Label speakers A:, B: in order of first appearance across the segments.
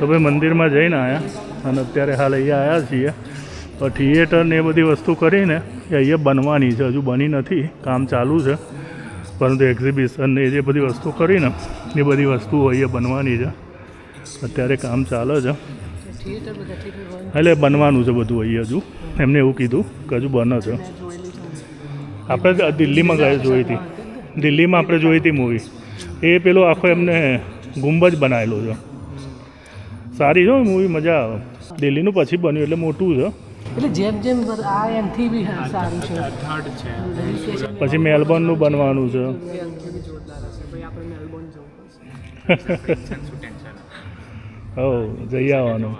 A: તો ભાઈ મંદિરમાં જઈને આવ્યા અને અત્યારે હાલ અહીંયા આવ્યા છીએ. તો થિયેટર ને એ બધી વસ્તુ કરીને એ અહીંયા બનવાની છે. હજુ બની નથી. કામ ચાલુ છે. પરંતુ એક્ઝિબિશન ને એ જે બધી વસ્તુ કરીને એ બધી વસ્તુઓ અહીંયા બનવાની છે. અત્યારે કામ ચાલે છે. એટલે બનવાનું છે બધું અહીંયા હજુ. એમને એવું કીધું કે હજુ બને છે. આપણે દિલ્હીમાં ગયા જોઈ હતી. દિલ્હીમાં આપણે જોઈ હતી મૂવી એ પેલો આખો એમને ગુંબજ બનાવેલો છે. સારી છે મૂવી મજા આવે. દિલ્હીનું પછી બન્યું એટલે મોટું છે.
B: એટલે જેમ જેમ આ એમથી બી સારું છે.
A: પછી મેલબોર્નનું બનવાનું છે. હો જઈ આવવાનું.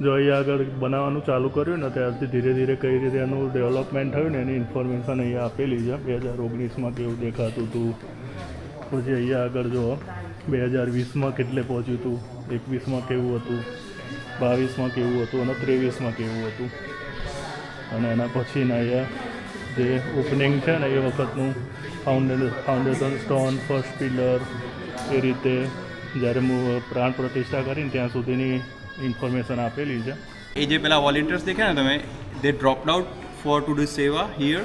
A: જો અહીંયા આગળ બનાવવાનું ચાલુ કર્યું ને ત્યારથી ધીરે ધીરે કઈ રીતે એનું ડેવલપમેન્ટ થયું ને એની ઇન્ફોર્મેશન અહીંયા આપેલી છે. બે હજાર ઓગણીસમાં કેવું દેખાતું હતું. પછી અહીંયા આગળ જો બે હજાર વીસમાં કેટલે પહોંચ્યું હતું એકવીસમાં કેવું હતું? બાવીસમાં કેવું હતું? અને ત્રેવીસમાં કેવું હતું? અને એના પછીના અહીંયા જે ઓપનિંગ છે ને, એ વખતનું ફાઉન્ડે ફાઉન્ડેશન સ્ટોન ફર્સ્ટ પિલર એ રીતે જ્યારે હું પ્રાણ પ્રતિષ્ઠા કરીને ત્યાં સુધીની ઇન્ફોર્મેશન આપેલી છે.
C: એ જે પેલા વોલેન્ટિયર્સ દેખ્યા ને તમે they drop out for to do સેવા here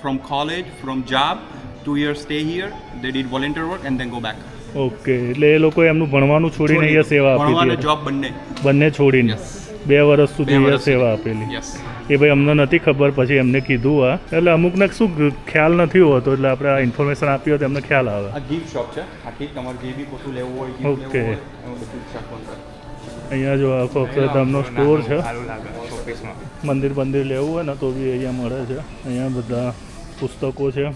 C: from college from job two year stay here they did volunteer work and then go back
A: okay એટલે એ લોકો એમનું ભણવાનું છોડીને અહીંયા સેવા આપી
C: છે
A: હતી
C: જોબ બંને.
A: બંને છોડીને. બે વર્ષ સુધી અહીંયા સેવા આપેલી. એ ભાઈ અમને નથી ખબર પછી એમને કીધું આ. એટલે અમુકને શું ખ્યાલ નથી હોતો એટલે આપણે આ ઇન્ફોર્મેશન આપી હોય તો એમને ખ્યાલ આવે.
C: આ ગિફ્ટ શોપ છે. આખી તમારે જે બી પોતું લેવું હોય છે
A: અહીંયા જો આખો અક્ષરધામનો સ્ટોર છે. મંદિર બંદિર લેવું હોય ને તો બી અહીંયા મળે છે. અહીંયા બધા પુસ્તકો છે.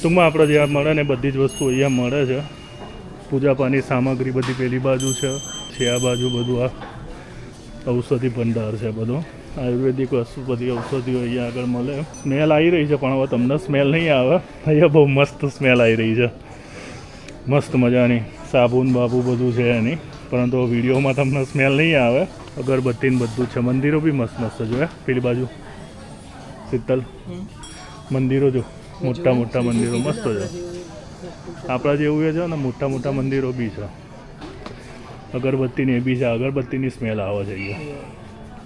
A: ટૂંકમાં આપણે જ્યાં મળે ને બધી જ વસ્તુ અહીંયા મળે છે. પૂજાપાની સામગ્રી બધી પેલી બાજુ છે છે આ બાજુ બધું આ ઔષધિ ભંડાર છે બધો. આયુર્વેદિક વસ્તુ બધી ઔષધિઓ અહીંયા આગળ મળે. સ્મેલ આવી રહી છે પણ હવે તમને સ્મેલ નહીં આવે. અહીંયા બહુ મસ્ત સ્મેલ આવી રહી છે. મસ્ત મજાની સાબુન બાબુ બધું છે એની. પરંતુ વિડીયોમાં તમને સ્મેલ નહીં આવે. અગરબત્તી ને બધું છે. મંદિરો બી મસ્ત મસ્ત જોયા પેલી બાજુ. શીતલ મંદિરો જો. મોટા મોટા મંદિરો મસ્ત છે. આપણા જેવું એ છે ને, મોટા મોટા મંદિરો બી છે. અગરબત્તીની, એ બી છે. અગરબત્તીની સ્મેલ આવે છે અહીંયા.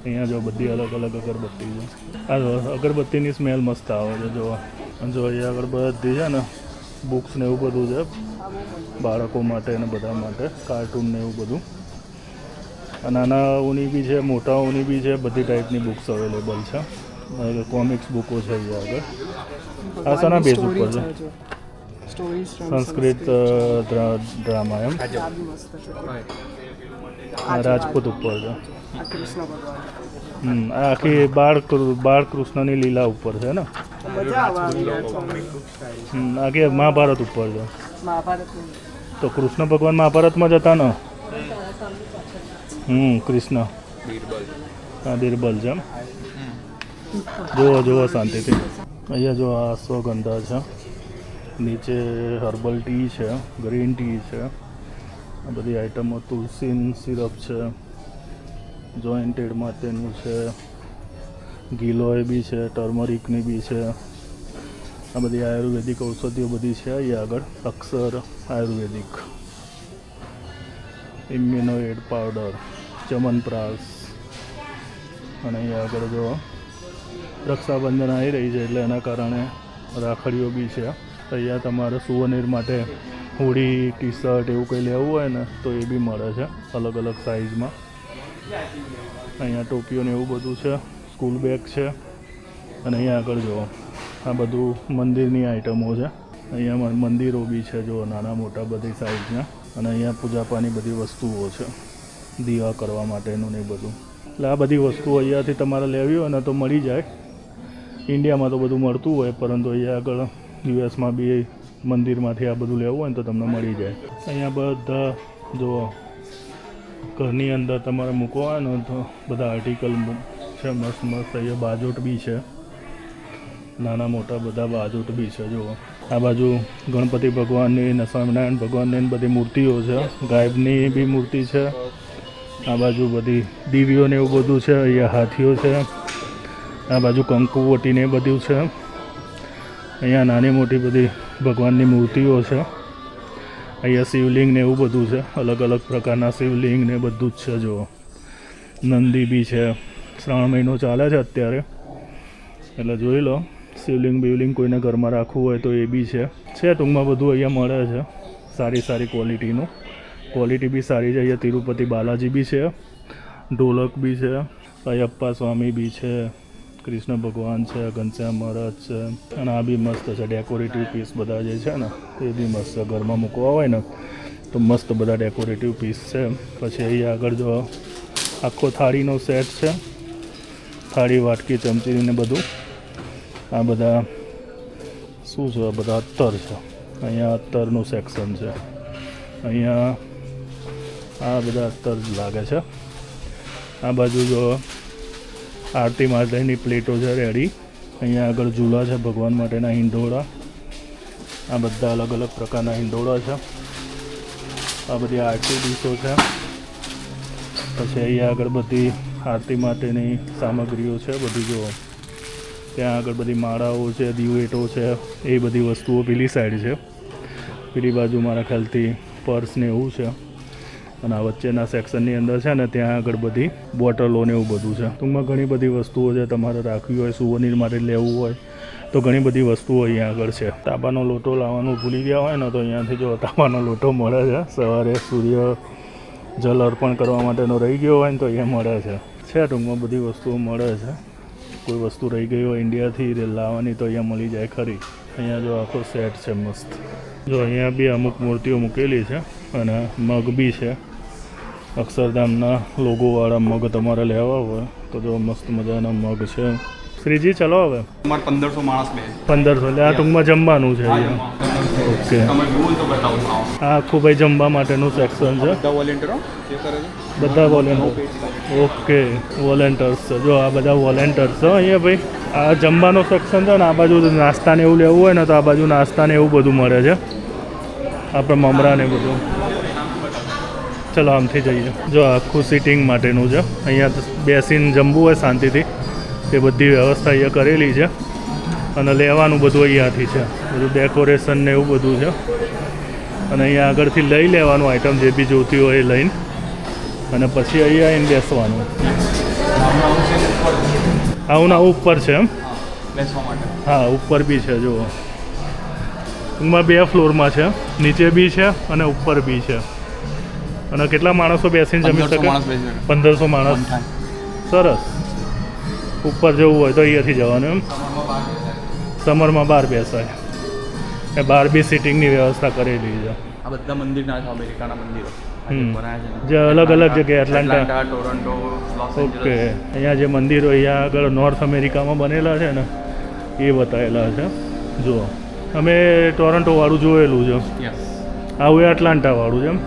A: અહીંયા જો બધી અલગ અલગ અગરબત્તી છે. આ જો અગરબત્તીની સ્મેલ મસ્ત આવે છે, જો. જો અહીંયા આગળ બધી છે ને બુક્સ ને એવું બધું છે. બાળકો માટે અને બધા માટે કાર્ટૂન ને એવું બધું. નાના નાનાઓની બી છે, મોટાઓની બી છે, બધી ટાઈપની બુક્સ અવેલેબલ છે. કોમિક્સ બુકો છે અહીંયા આગળ. આ શાના બેઝ ઉપર છે. સંસ્કૃત ડ્રામા એમ. રાજપૂત ઉપર છે.
B: આ કૃષ્ણ ભગવાન.
A: હમ આખી બાળ કૃ- બાળ કૃષ્ણની લીલા ઉપર છે ને? આખી મહાભારત ઉપર છે. તો કૃષ્ણ ભગવાન મહાભારતમાં જ હતા ને? હમ કૃષ્ણ. હા બિરબલ છે એમ. જુઓ જુઓ શાંતિથી. અહીંયા જો આ અશ્વગંધા છે. નીચે હર્બલ ટી છે ગ્રીન ટી છે. આ બધી આઈટમો તુલસીન સિરપ છે. જોઈન્ટેડમાં માટેનું છે. ગીલોય બી છે ટર્મરિકની બી છે. આ બધી આયુર્વેદિક ઔષધિઓ બધી છે અહીંયા આગળ. અક્ષર આયુર્વેદિક. ઇમ્યુનોએડ પાવડર ચમનપ્રાસ અને અહીંયા આગળ જો રક્ષાબંધન આવી રહી છે એટલે એના કારણે રાખડીઓ બી છે. અહીંયા તમારે સુવનીર માટે હોડી ટી શર્ટ એવું કંઈ લેવું હોય ને, તો એ બી મળે છે અલગ અલગ સાઇઝમાં. અહીંયા ટોપીઓને એવું બધું છે, સ્કૂલ બેગ છે, અને અહીંયા આગળ જુઓ, આ બધું મંદિરની આઇટમો છે. અહીંયા મંદિરો બી છે જો નાના મોટા બધી સાઇઝના, અને અહીંયા પૂજાપાની બધી વસ્તુઓ છે, દીવા કરવા માટેનું ને બધું. એટલે આ બધી વસ્તુઓ અહીંયાથી તમારે લેવી હોય ને તો મળી જાય. ઇન્ડિયામાં તો બધું મળતું હોય, પરંતુ અહીંયા આગળ યુએસમાં બી મંદિરમાંથી આ બધું લેવું હોય ને તો તમને મળી જાય. અહીંયા બધા જો ઘરની અંદર તમારે મૂકવા ને તો બધા આર્ટિકલ છે, મસ્ત મસ્ત. અહીંયા બાજોટ બી છે. નાના મોટા બધા બાજોટ બી છે, જુઓ. આ બાજુ ગણપતિ ભગવાનની સ્વામિનારાયણ ભગવાનની બધી મૂર્તિઓ છે. ગાયબની બી મૂર્તિ છે. આ બાજુ બધી દીવીઓને એવું બધું છે. અહીંયા હાથીઓ છે. આ બાજુ કંકુવટી ને એ બધું છે. અહીંયા નાની મોટી બધી ભગવાનની મૂર્તિઓ છે. અહીંયા શિવલિંગ ને એવું બધું છે. અલગ અલગ પ્રકારના શિવલિંગ ને બધું જ છે જો નંદી બી છે. શ્રાવણ મહિનો ચાલે છે અત્યારે. એટલે જોઈ લો, શિવલિંગ બિવલિંગ કોઈને ઘરમાં રાખવું હોય તો એ બી છે. છે, ટૂંકમાં બધું અહીંયા મળે છે. સારી સારી ક્વોલિટીનું. ક્વોલિટી બી સારી છે. અહીંયા તિરુપતિ બાલાજી બી છે. ઢોલક બી છે. અયપ્પા સ્વામી બી છે. કૃષ્ણ ભગવાન છે, ઘનશ્યામ મહારાજ છે. અને આ બી મસ્ત છે ડેકોરેટિવ પીસ બધા જે છે ને, એ બી મસ્ત છે ઘરમાં મૂકવા હોય ને, તો મસ્ત બધા ડેકોરેટિવ પીસ છે. પછી અહીંયા આગળ જો આખો થાળીનો સેટ છે. થાળી, વાટકી, ચમચી ને બધું. આ બધા શું છે બધા અત્તર છે. અહીંયા અત્તરનું સેક્શન છે. અહીંયા આ બધા અત્તર લાગે છે. આ બાજુ જો આરતી માટેની પ્લેટો છે રેડી. અહીંયા આગળ ઝૂલા છે ભગવાન માટેના હિંડોળા. આ બધા અલગ અલગ પ્રકારના હિંડોળા છે. આ બધી આરતી ડીશો છે. પછી અહીંયા આગળ બધી આરતી માટેની સામગ્રીઓ છે. બધી જો ત્યાં આગળ બધી માળાઓ છે, દિવેટો છે, એ બધી વસ્તુઓ પેલી સાઈડ છે. પેલી બાજુ મારા ખ્યાલથી પર્સ ને એવું છે. અને આ વચ્ચેના સેક્શનની અંદર છે ને, ત્યાં આગળ બધી બોટલો ને એવું બધું છે. ટૂંકમાં ઘણી બધી વસ્તુઓ છે તમારે રાખવી હોય સુવનીર માટે લેવું હોય, તો ઘણી બધી વસ્તુઓ અહીંયા આગળ છે. તાંબાનો લોટો લાવવાનું ભૂલી ગયા હોય ને, તો અહીંયાથી જો તાંબાનો લોટો મળે છે. સવારે સૂર્ય જલ અર્પણ કરવા માટેનો રહી ગયો હોય ને, તો અહીંયા મળે છે. છે ટૂંકમાં બધી વસ્તુઓ મળે છે. કોઈ વસ્તુ રહી ગઈ હોય ઇન્ડિયાથી લાવવાની, તો અહીંયા મળી જાય ખરી. અહીંયા જો આખો સેટ છે મસ્ત. જો અહીંયા બી અમુક મૂર્તિઓ મૂકેલી છે. અને મગ બી છે. અક્ષરધામના લોગોવાળા મગ તમારે લેવા હોય તો જો મસ્ત મજાના મગ છે. શ્રીજી ચલો હવે.
C: તમારે પંદરસો માણસ બે.
A: પંદરસો એટલે આ ટૂંકમાં જમવાનું છે ઓકે આ આખું ભાઈ જમવા માટેનું સેક્શન છે.
C: બધા વોલેન્ટિયરો જે કરે છે?
A: બધા વોલેન્ટર ઓકે વોલેન્ટર્સ છે. જો આ બધા વોલેન્ટર્સ છે અહીંયા ભાઈ. આ જમવાનો સેક્શન છે ને આ બાજુ નાસ્તાને એવું લેવું હોય ને તો આ બાજુ નાસ્તાને એવું બધું મળે છે. આપણે મમરા ને બધું. ચલો આમથી જઈએ. જો આખું સિટિંગ માટેનું છે. અહીંયા બેસીને જમવું હોય શાંતિથી. તે બધી વ્યવસ્થા અહીંયા કરેલી છે. અને લેવાનું બધું અહીંયાથી છે. બધું ડેકોરેશન ને એવું બધું છે. અને અહીંયા આગળથી લઈ લેવાનું આઈટમ જે બી જોતી હોય એ લઈને. અને પછી અહીંયા આવીને બેસવાનું. આવું ના, ઉપર છે એમ? હા, ઉપર બી છે, જુઓ. ટૂંકમાં બે ફ્લોરમાં છે. નીચે બી છે અને ઉપર બી છે. અને કેટલા માણસો બેસીને જમી શકે. પંદરસો માણસ. સરસ. ઉપર જવું હોય તો અહીંયાથી જવાનું એમ. સમરમાં બહાર બેસાય. એ બહાર બી સિટિંગની વ્યવસ્થા કરેલી છે.
C: આ બધા મંદિરના છે અમેરિકાના મંદિરો.
A: જે અલગ અલગ જગ્યાએ એટલાન્ટા
C: ટોરન્ટો
A: ઓકે. અહીંયા જે મંદિરો અહીંયા આગળ નોર્થ અમેરિકામાં બનેલા છે ને એ બતાવેલા છે. જુઓ. અમે ટોરન્ટો વાળું જોયેલું છે. આવું એ એટલાન્ટા વાળું છે એમ.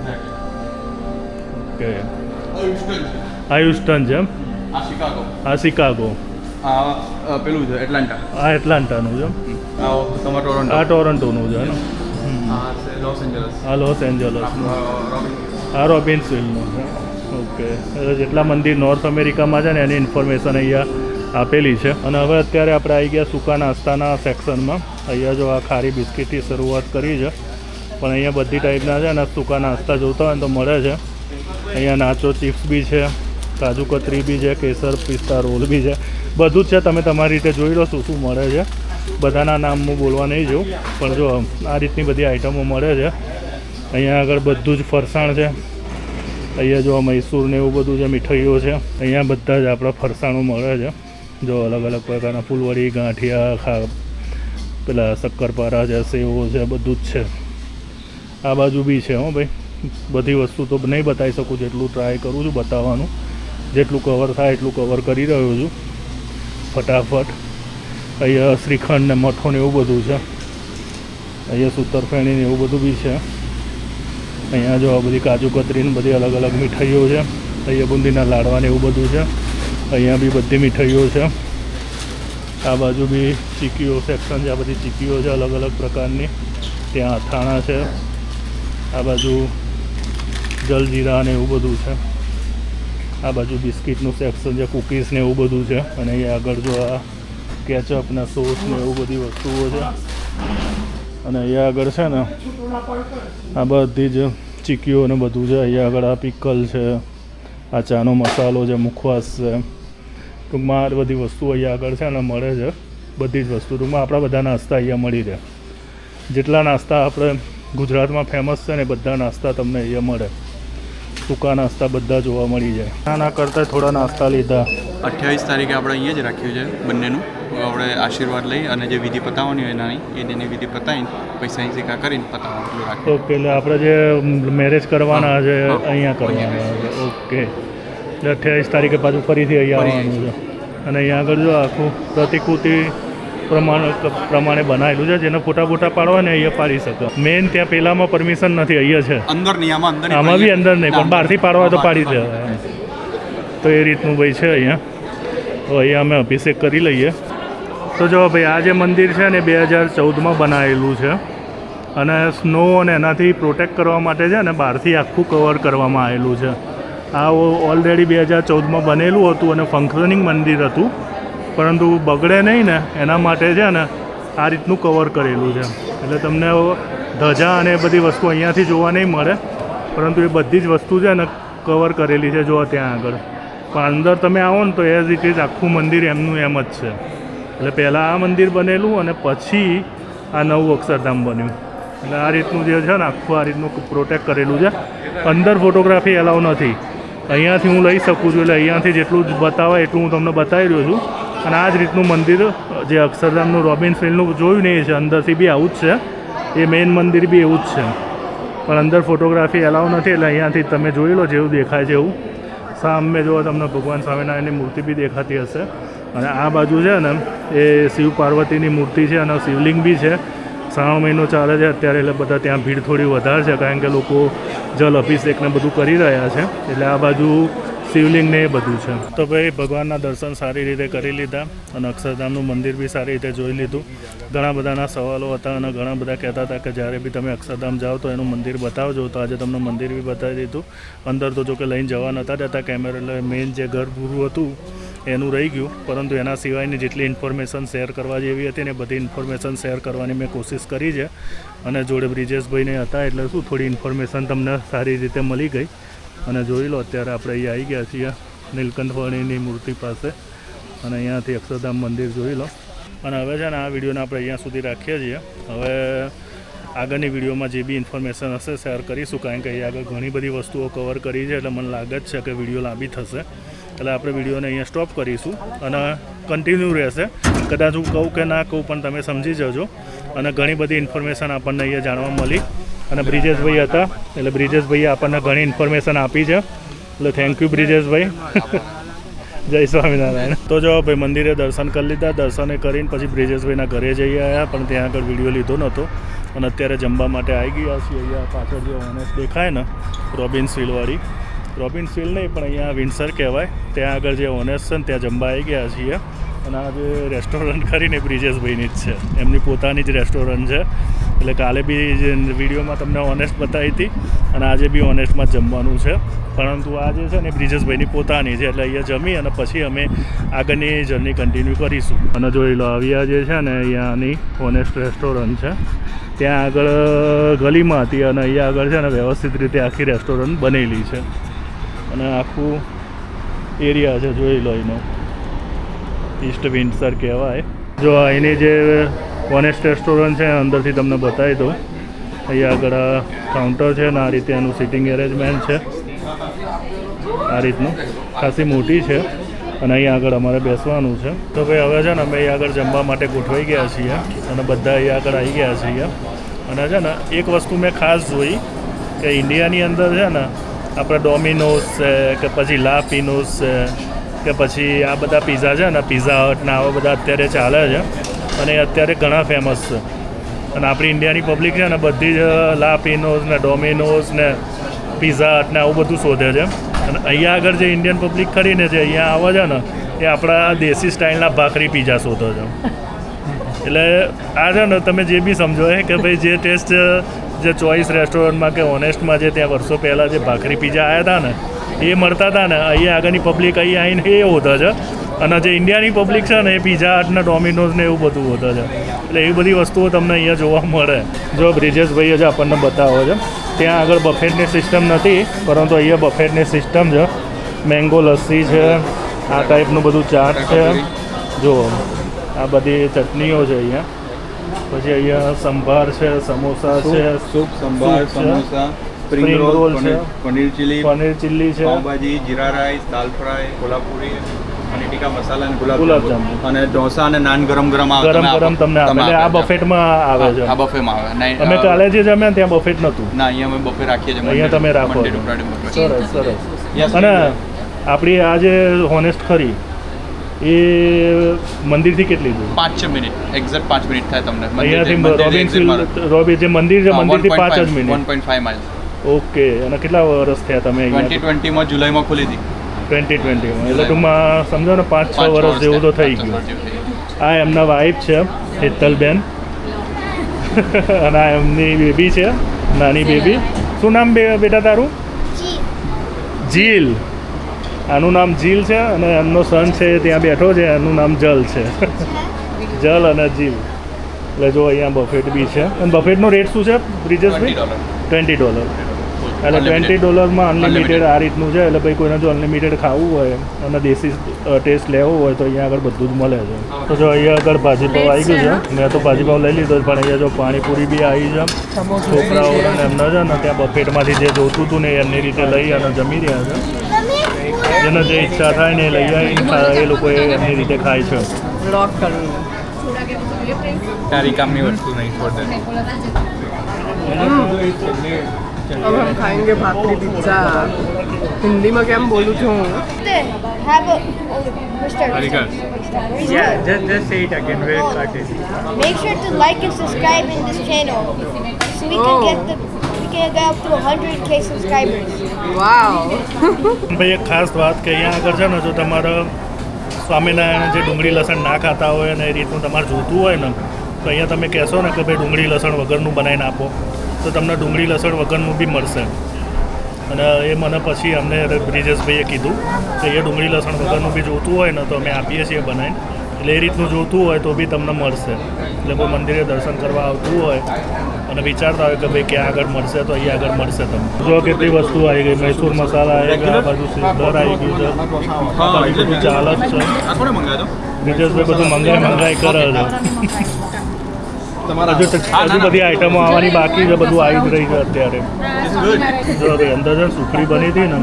A: ઓકે આ હ્યુસ્ટન છે એમ?
C: આ શિકાગો
A: આ
C: પેલું છે એટલાન્ટા
A: આ એટલાન્ટાનું છે
C: આ ટોરન્ટો
A: આ ટોરન્ટોનું છે
C: આ લોસ એન્જલસ
A: આ રોબિન્સ વિલનું ઓકે જેટલા મંદિર નોર્થ અમેરિકામાં છે ને એની ઇન્ફોર્મેશન અહીંયા આપેલી છે. અને હવે અત્યારે આપણે આવી ગયા સૂકા નાસ્તાના સેક્શનમાં અહીંયા જો આ ખારી બિસ્કીટથી શરૂઆત કરી છે. પણ અહીંયા બધી ટાઈપના છે અને સૂકા નાસ્તા જોતા હોય ને તો મળે છે. અહીંયા નાચો, ચિપ્સ બી છે, કાજુ કતરી બી છે, કેસર પિસ્તા રોલ બી છે. બધું જ છે, તમે તમારી રીતે જોઈ લો શું શું મળે છે. બધાના નામ હું બોલવા નહીં જોઉં, પણ જો આ રીતની બધી આઈટમો મળે છે. અહીંયા આગળ બધું જ ફરસાણ છે. અહીંયા જો મૈસૂર ને એવું બધું છે મીઠાઈઓ છે, અહીંયા બધા જ આપણા ફરસાણો મળે છે. જો અલગ અલગ પ્રકારના ફૂલવડી, ગાંઠિયા, ખા, પેલા શક્કરપારા છે, સેવો છે, બધું જ છે. આ બાજુ બી છે, હો ભાઈ. બધી વસ્તુ તો નહીં બતાવી શકું, જેટલું ટ્રાય કરું છું બતાવવાનું, જેટલું કવર થાય એટલું કવર કરી રહ્યો છું. ફટાફટ. અહીંયા શ્રીખંડ ને મઠો ને એવું બધું છે. અહીંયા સૂતરફેણી ને એવું બધું બી છે. અહીંયા જો આ બધી કાજુ કતરીને બધી અલગ અલગ મીઠાઈઓ છે. અહીંયા બુંદીના લાડવા ને એવું બધું છે. અહીંયા બી બધી મીઠાઈઓ છે. આ બાજુ બી ચીકીઓ સેક્શન છે. આ બધી ચીકીઓ છે અલગ અલગ પ્રકારની. ત્યાં અથાણા છે. આ બાજુ જલજીરા ને એવું બધું છે. આ બાજુ બિસ્કિટનું સેક્શન છે, કૂકીઝ ને એવું બધું છે. અને અહીંયા આગળ જો આ કેચઅપ ને સોસ ને એવું બધી વસ્તુઓ છે. અને અહીંયા આગળ છે ને, આ બધી જ ચીકીઓ ને બધું છે. અહીંયા આગળ આ પિકલ છે, આ ચાનો મસાલો છે, મુખવાસ છે. ટૂંકમાં આ બધી વસ્તુ અહીંયા આગળ છે ને મળે છે. બધી જ વસ્તુ. ટૂંકમાં આપણા બધા નાસ્તા અહીંયા મળી રહે. જેટલા નાસ્તા આપણે ગુજરાતમાં ફેમસ છે ને બધા નાસ્તા તમને અહીંયા મળે. સૂકા નાસ્તા બધા જોવા મળી જાય. નાના કરતાં થોડા નાસ્તા લીધા.
C: અઠ્યાવીસ તારીખે આપણે અહીંયા જ રાખ્યું છે બંનેનું. આપણે આશીર્વાદ લઈ અને જે વિધિ પતાવવાની હોય નાની એ એની વિધિ પતાવીને પૈસા અહીં સિક્કા કરીને પતાવવાનું
A: ઓકે એટલે આપણે જે મેરેજ કરવાના છે અહીંયા કરવાના છે. ઓકે. એટલે અઠ્યાવીસ તારીખે પાછું ફરીથી અહીંયા આવવાનું છે. અને અહીંયા આગળ જો આખું પ્રતિકૃતિ પ્રમાણે પ્રમાણે બનાવેલું છે જેને ફોટા ફોટા પાડવા ને અહીંયા પાડી શકો. મેઇન ત્યાં પેલામાં પરમિશન નથી અહીંયા છે.
C: અંદર નહીં આમાં અંદર
A: આમાં બી અંદર નહીં પણ બહારથી પાડવા તો પાડી. દે તો એ રીતનું ભાઈ છે અહીંયા. તો અહીંયા અમે અભિષેક કરી લઈએ. તો જો ભાઈ આ જે મંદિર છે ને બે હજાર ચૌદમાં બનાવેલું છે. અને સ્નો અને એનાથી પ્રોટેક્ટ કરવા માટે છે ને બહારથી આખું કવર કરવામાં આવેલું છે. આ ઓલરેડી બે હજાર ચૌદમાં બનેલું હતું અને ફંક્શનિંગ મંદિર હતું. પરંતુ બગડે નહીં ને, એના માટે છે ને, આ રીતનું કવર કરેલું છે. એટલે તમને ધજા અને બધી વસ્તુ અહીંયાથી જોવા નહીં મળે, પરંતુ એ બધી જ વસ્તુ છે ને કવર કરેલી છે જો ત્યાં આગળ. પણ અંદર તમે આવો ને તો એઝ ઇટ ઇઝ આખું મંદિર એમનું એમ જ છે. એટલે પહેલાં આ મંદિર બનેલું અને પછી આ નવું અક્ષરધામ બન્યું. એટલે આ રીતનું જે છે ને, આખું આ રીતનું પ્રોટેક્ટ કરેલું છે. અંદર ફોટોગ્રાફી એલાવ નથી. અહીંયાથી હું લઈ શકું છું, એટલે અહીંયાથી જેટલું જ બતાવાય એટલું હું તમને બતાવી રહ્યો છું. અને આ જ રીતનું મંદિર, જે અક્ષરધામનું રોબિન ફિલ્ડનું જોયું નહીં છે, અંદરથી બી આવું જ છે. એ મેઇન મંદિર બી એવું જ છે. પણ અંદર ફોટોગ્રાફી એલાવ નથી, એટલે અહીંયાથી તમે જોઈ લો જેવું દેખાય છે એવું. સામે જો તમને ભગવાન સ્વામિનારાયણની મૂર્તિ બી દેખાતી હશે. અને આ બાજુ છે ને, એ શિવ પાર્વતીની મૂર્તિ છે અને શિવલિંગ બી છે. શ્રાવણ મહિનો ચાલે છે અત્યારે, એટલે બધા ત્યાં ભીડ થોડી વધારે છે, કારણ કે લોકો જલ અભિષેકને બધું કરી રહ્યા છે. એટલે આ બાજુ શિવલિંગ ને એ બધું છે. તો ભાઈ ભગવાનના દર્શન સારી રીતે કરી લીધા અને અક્ષરધામનું મંદિર બી સારી રીતે જોઈ લીધું. ઘણા બધાના સવાલો હતા અને ઘણા બધા કહેતા હતા કે જ્યારે બી તમે અક્ષરધામ જાઓ તો એનું મંદિર બતાવજો. તો આજે તમને મંદિર બી બતાવી દીધું. અંદર તો જો કે લઈને જવા નહોતા જતા કેમેરા એટલે મેઇન જે ગર્ભગૃહ હતું, એનું રહી ગયું. પરંતુ એના સિવાયની જેટલી ઇન્ફોર્મેશન શેર કરવા જેવી હતી ને બધી ઇન્ફોર્મેશન શેર કરવાની મેં કોશિશ કરી છે. અને જોડે બ્રિજેશભાઈને હતા એટલે શું થોડી ઇન્ફોર્મેશન તમને સારી રીતે મળી ગઈ. અને જોઈ લો, અત્યારે આપણે અહીંયા આવી ગયા છીએ નીલકંઠવાણીની મૂર્તિ પાસે. અને અહીંયાથી અક્ષરધામ મંદિર જોઈ લો. અને હવે છે ને આ વિડીયોને આપણે અહીંયા સુધી રાખીએ છીએ. હવે આગળની વિડીયોમાં જે બી ઇન્ફોર્મેશન હશે, શેર કરીશું, કારણ કે અહીંયા આગળ ઘણી બધી વસ્તુઓ કવર કરી છે, એટલે મને લાગે જ છે કે વીડિયો લાંબી થશે. એટલે આપણે વિડીયોને અહીંયા સ્ટોપ કરીશું અને કન્ટિન્યુ રહેશે. કદાચ હું કહું કે ના કહું, પણ તમે સમજી જજો. અને ઘણી બધી ઇન્ફોર્મેશન આપણને અહીંયા જાણવા મળી. અને બ્રિજેશભાઈ હતા. એટલે બ્રિજેશભાઈએ આપણને ઘણી ઇન્ફોર્મેશન આપી છે. એટલે થેન્ક યુ બ્રિજેશભાઈ. જય સ્વામિનારાયણ. તો જો ભાઈ મંદિરે દર્શન કરી લીધા. દર્શને કરીને પછી બ્રિજેશભાઈના ઘરે જઈ આવ્યા પણ ત્યાં આગળ વીડિયો લીધો નહોતો. અને અત્યારે જમવા માટે આવી ગયા છીએ. અહીંયા પાછળ જે ઓનેસ દેખાય ને, રોબિન સિલવાળી રોબિન સ્ટીલ નહીં, પણ અહીંયા વિન્સર કહેવાય. ત્યાં આગળ જે ઓનેસ છે ને, ત્યાં જમવા આવી ગયા છીએ. અને આ જે રેસ્ટોરન્ટ કરીને બ્રિજેશભાઈની જ છે. એમની પોતાની જ રેસ્ટોરન્ટ છે. એટલે કાલે બી જે વિડીયોમાં તમને ઓનેસ્ટ બતાવી હતી અને આજે બી ઓનેસ્ટમાં જમવાનું છે. પરંતુ આ જે છે ને બ્રિજેશભાઈની પોતાની છે. એટલે અહીંયા જમી અને પછી અમે આગળની જર્ની કન્ટિન્યુ કરીશું. અને જોઈ લો આવ્યા જે છે ને અહીંયાની ઓનેસ્ટ રેસ્ટોરન્ટ છે, ત્યાં આગળ ગલીમાં હતી અને અહીંયા આગળ છે ને વ્યવસ્થિત રીતે આખી રેસ્ટોરન્ટ બનેલી છે. અને આખું એરિયા છે જોઈ લો એનો. ઈસ્ટ વિન્સર કહેવાય. જો અહીંની જે ઓનેસ્ટ રેસ્ટોરન્ટ છે, અંદરથી તમને બતાવી દઉં. અહીંયા આગળ કાઉન્ટર છે ને આ રીતે એનું સિટિંગ એરેન્જમેન્ટ છે. આ રીતનું. ખાસી મોટી છે. અને અહીંયા આગળ અમારે બેસવાનું છે. તો ભાઈ, હવે છે ને અમે અહીંયા આગળ જમવા માટે ગોઠવાઈ ગયા છીએ. અને બધા અહીંયા આગળ આવી ગયા છીએ. અને છે ને, એક વસ્તુ મેં ખાસ જોઈ કે ઇન્ડિયાની અંદર છે ને, આપણે ડોમિનોઝ છે કે પછી લાપિનોઝ છે કે પછી આ બધા પીઝા છે ને પીઝા હટ ને આવા બધા અત્યારે ચાલે છે. અને એ અત્યારે ઘણા ફેમસ છે. અને આપણી ઇન્ડિયાની પબ્લિક છે ને બધી જ લાપિનોઝ ને ડોમિનોઝ ને પીઝા હટ ને આવું બધું શોધે છે. અને અહીંયા આગળ જે ઇન્ડિયન પબ્લિક ખરીને છે અહીંયા આવે છે ને, એ આપણા દેશી સ્ટાઇલના ભાખરી પીઝા શોધો છે. એટલે આ છે ને તમે જે બી સમજો એ કે ભાઈ જે ટેસ્ટ જે ચોઈસ રેસ્ટોરન્ટમાં કે ઓનેસ્ટમાં જે ત્યાં વર્ષો પહેલાં જે ભાખરી પીઝા આવ્યા હતા ને એ મળતા હતા ને અહીંયા આગળની પબ્લિક અહીં આવીને એ હોતા છે. અને જે ઇન્ડિયાની પબ્લિક છે ને એ પીઝા હટને ડોમિનોઝ ને એવું બધું હોતા છે. એટલે એવી બધી વસ્તુઓ તમને અહીંયા જોવા મળે. જો બ્રિજેશભાઈએ જ આપણને બતાવો છે. ત્યાં આગળ બફેટની સિસ્ટમ નથી પરંતુ અહીંયા બફેટની સિસ્ટમ છે. મેંગો લસ્સી છે આ ટાઈપનું બધું ચાટ છે. જો આ બધી ચટણીઓ છે અહીંયા. પછી અહીંયા સંભાર છે સમોસા છે soup sambar.
C: Samosa.
A: Spring roll છે.
C: પનીર ચીલી
A: પનીર ચીલી છે.
C: પાવભાજી જીરા રાઈસ દાલ ફ્રાય કોલ્હાપુરી અને ટીકા મસાલા અને ગુલાબ
A: ગુલાબજાંબુ.
C: અને ઢોસા અને નાન ગરમ ગરમ આવે
A: ગરમ ગરમ તમને
C: આવે
A: એટલે આ બફેટમાં આવે છે.
C: આ બફેમાં આવે. નહીં,
A: અમે કાલે જે જમ્યા ત્યાં બફેટ નહોતું.
C: ના અહીંયા અમે બફે રાખીએ છીએ
A: અહીંયા તમે રાખો. સરસ સરસ. અને. આપણી આ જે હોનેસ્ટ ખરી એ મંદિરથી કેટલી દૂર?
C: પાંચ છ મિનિટ. એક્ઝેક્ટ પાંચ મિનિટ થાય તમને.
A: અહીંયાથી રોબિન્સવિલ રોબી જે મંદિર છે મંદિરથી પાંચ જ
C: one
A: minute.
C: Point five mile
A: okay અને કેટલા વર્ષ થયા તમે
C: ટ્વેન્ટી ટ્વેન્ટીમાં જુલાઈમાં ખુલી હતી.
A: ટ્વેન્ટી ટ્વેન્ટીમાં. એટલે ટૂંકમાં સમજો ને પાંચ છ વર્ષ જેવું તો થઈ ગયું. આ એમના વાઈફ છે હેતલબેન. અને આ એમની બેબી છે નાની બેબી. શું નામ બે બેટા તારું? જીલ. આનું નામ જીલ છે અને એમનો સન છે ત્યાં બેઠો છે એનું નામ જલ છે. જલ અને જીલ. એટલે જો અહીંયા બફેટ બી છે. અને બફેટનો રેટ શું છે બ્રિજેશભાઈ? ટ્વેન્ટી ડોલર એટલે ટ્વેન્ટી ડોલરમાં અનલિમિટેડ આ રીતનું છે એટલે ભાઈ કોઈને જો અનલિમિટેડ ખાવું હોય અને દેશી ટેસ્ટ લેવો હોય તો અહીંયા આગળ બધું જ મળે છે. તો જો અહીંયા આગળ ભાજીપાવ આવી ગયું છે. મેં તો ભાજીપાવ લઈ લીધો પણ અહીંયા જો પાણીપુરી બી આવી છે. છોકરાઓ અને એમના છે ને ત્યાં બફેટમાંથી જે જોતું હતું ને એ એમની રીતે લઈ અને જમી રહ્યા છે. જેને જે ઈચ્છા થાય ને એ લઈ આવીને એ લોકો એ એમની રીતે ખાય છે.
D: તારી કામની વસ્તુ નહીં છોડ
B: अब हम खाएंगे भाकरी पिज्ज़ा हिंदी में क्या बोलूँ છું હું
E: have a oh, Mr.
D: Harika.
E: Yeah,
D: just just say it again where it started
E: Make sure to like and subscribe in this channel so we can
B: Oh.
E: get the we can get up to 100k subscribers.
B: વાવ
A: ભાઈ એક ખાસ વાત કે અહીંયા આગળ છે ને જો તમારે સ્વામિનારાયણ જે ડુંગળી લસણ ના ખાતા હોય અને એ રીતનું તમારે જોતું હોય ને તો અહીંયા તમે કહેશો ને કે ભાઈ ડુંગળી લસણ વગરનું બનાવીને આપો તો તમને ડુંગળી લસણ વગરનું બી મળશે. અને એ મને પછી અમને બ્રિજેશભાઈએ કીધું કે એ ડુંગળી લસણ વગરનું બી જોતું હોય ને તો અમે આપીએ છીએ બનાવીને. એટલે એ રીતનું જોતું હોય તો બી તમને મળશે. એટલે કોઈ મંદિરે દર્શન કરવા આવતું હોય અને વિચારતા હોય કે ભાઈ ક્યાં આગળ મળશે તો અહીંયા આગળ મળશે તમને. જો કેટલી વસ્તુ આવી ગઈ મૈસૂર મસાલા આવી ગયા બાજુ સિઝલર આવી ગયું છે. બધું ચાલ જ છે. બ્રિજેશભાઈ બધું મંગાઈ મંગાઈ કરે છે.
C: તમારા
A: હજુ હજુ બધી આઈટમો આવવાની બાકી છે બધું આવી જ રહી છે અત્યારે. જો ભાઈ અંદર છે ને સુખડી બની હતી ને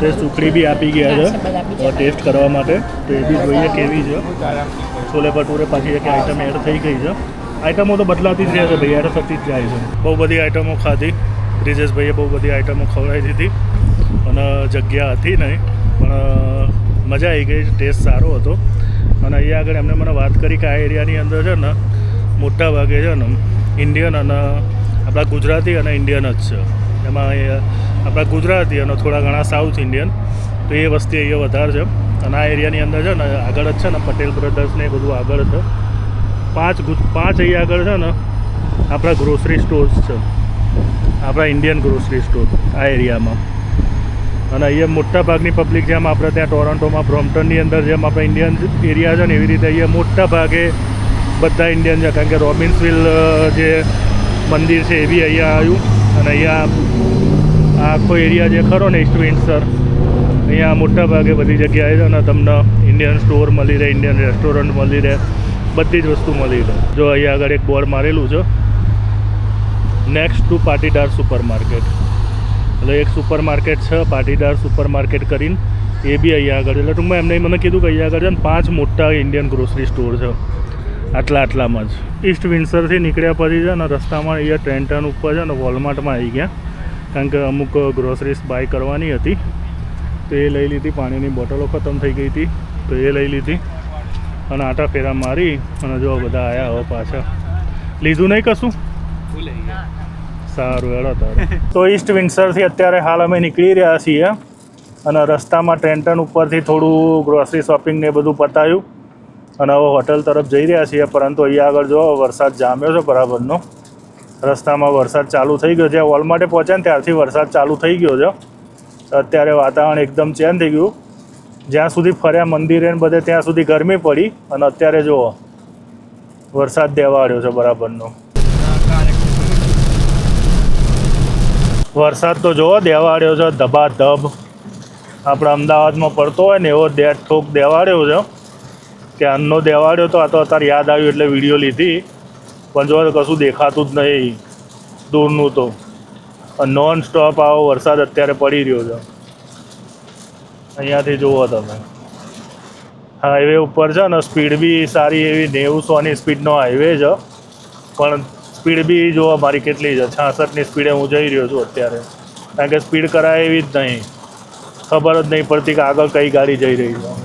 A: તે સુખડી બી આપી ગયા છે ટેસ્ટ કરવા માટે. તો એ બી જોઈએ કેવી છે. છોલે ભટુરે પાછી એક આઈટમ એડ થઈ ગઈ છે. આઈટમો તો બદલાતી જ રહે છે ભાઈ એડ થતી જ જાય છે. બહુ બધી આઈટમો ખાધી. બ્રિજેશભાઈએ બહુ બધી આઈટમો ખવડાવી દીધી. અને જગ્યા હતી નહીં પણ મજા આવી ગઈ ટેસ્ટ સારો હતો. અને અહીંયા આગળ એમને મને વાત કરી કે આ એરિયાની અંદર છે ને મોટા ભાગે છે ને ઇન્ડિયન અને આપણા ગુજરાતી અને ઇન્ડિયન જ છે. એમાં આપણા ગુજરાતી અને થોડા ઘણા સાઉથ ઇન્ડિયન તો એ વસ્તી અહીંયા વધારે છે. અને આ એરિયાની અંદર છે ને, આગળ જ છે ને, પટેલ બ્રધર્સ ને એ બધું આગળ છે. પાંચ પાંચ અહીંયા આગળ છે ને, આપણા ગ્રોસરી સ્ટોર્સ છે. આપણા ઇન્ડિયન ગ્રોસરી સ્ટોર આ એરિયામાં અને અહીંયા મોટા ભાગની પબ્લિક જેમ આપણે ત્યાં ટોરન્ટોમાં બ્રોમ્પટનની અંદર જેમ આપણે ઇન્ડિયન એરિયા છે ને, એવી રીતે અહીંયા મોટા ભાગે બધા ઇન્ડિયન છે, કારણ કે રોબિન્સવિલ જે મંદિર છે, એ બી અહીંયા આવ્યું. અને અહીંયા આખો એરિયા જે ખરો ને ઈસ્ટ વિન્ડસર અહીંયા મોટા ભાગે બધી જગ્યાએ છે ને તમને ઇન્ડિયન સ્ટોર મળી રહે ઇન્ડિયન રેસ્ટોરન્ટ મળી રહે, બધી જ વસ્તુ મળી રહે. જો અહીંયા આગળ એક બોર્ડ મારેલું છે. Next to Patidar super market એટલે એક સુપર માર્કેટ છે, પાટીદાર સુપર માર્કેટ કરીને એ બી અહીંયા આગળ એટલે ટૂંકમાં એમને, મને કીધું કે અહીંયા આગળ છે ને, પાંચ મોટા ઇન્ડિયન ગ્રોસરી સ્ટોર છે. આટલા આટલામાં જ. ઈસ્ટ વિન્સરથી નીકળ્યા પછી છે ને રસ્તામાં અહીંયા ટ્રેન્ટન ઉપર છે ને વોલમાર્ટમાં આવી ગયા. કારણ કે અમુક ગ્રોસરીસ બાય કરવાની હતી. તો એ લઈ લીધી પાણીની બોટલો ખતમ થઈ ગઈ હતી. તો એ લઈ લીધી અને આટા ફેરા મારી અને જો બધા આવ્યા હવે પાછા. લીધું નહીં કશું? સારું હેડો તારું. તો ઈસ્ટ વિન્સરથી અત્યારે હાલ અમે નીકળી રહ્યા છીએ અને રસ્તામાં ટ્રેન્ટન ઉપરથી થોડું ગ્રોસરી શોપિંગ ને એ બધું પતાયું. અને હવે હોટલ તરફ જઈ રહ્યા છીએ, પરંતુ અહીંયા આગળ જો વરસાદ જામ્યો છે બરાબરનો, રસ્તામાં વરસાદ ચાલુ થઈ ગયો જ્યાં માટે પહોંચ્યા ને ત્યારથી વરસાદ ચાલુ થઈ ગયો છે. અત્યારે વાતાવરણ એકદમ ચેન્જ થઈ ગયું. જ્યાં સુધી ફર્યા મંદિરે ને બધે, ત્યાં સુધી ગરમી પડી અને અત્યારે જુઓ, વરસાદ દેવાડ્યો છે બરાબરનો. વરસાદ તો જુઓ, દેવાડ્યો છે, ધબાધબ. આપણા અમદાવાદમાં પડતો હોય ને એવો દેઠ ઠોક દેવાડ્યો છે. કે અન્નનો દેવાડ્યો તો આ તો અત્યારે યાદ આવ્યું એટલે વીડિયો લીધી. પણ જો કશું દેખાતું જ નહીં દૂરનું તો. નોન સ્ટોપ આવો વરસાદ અત્યારે પડી રહ્યો છે. અહીંયાથી જુઓ તમે. હાઈવે ઉપર છે ને સ્પીડ બી સારી એવી નેવું સોની સ્પીડનો હાઈવે છે. પણ સ્પીડ બી જો મારી કેટલી છે. છાસઠની સ્પીડે હું જઈ રહ્યો છું અત્યારે. કારણ કે સ્પીડ કરાય એવી જ નહીં. ખબર જ નહીં પડતી કે આગળ કઈ ગાડી જઈ રહી છે.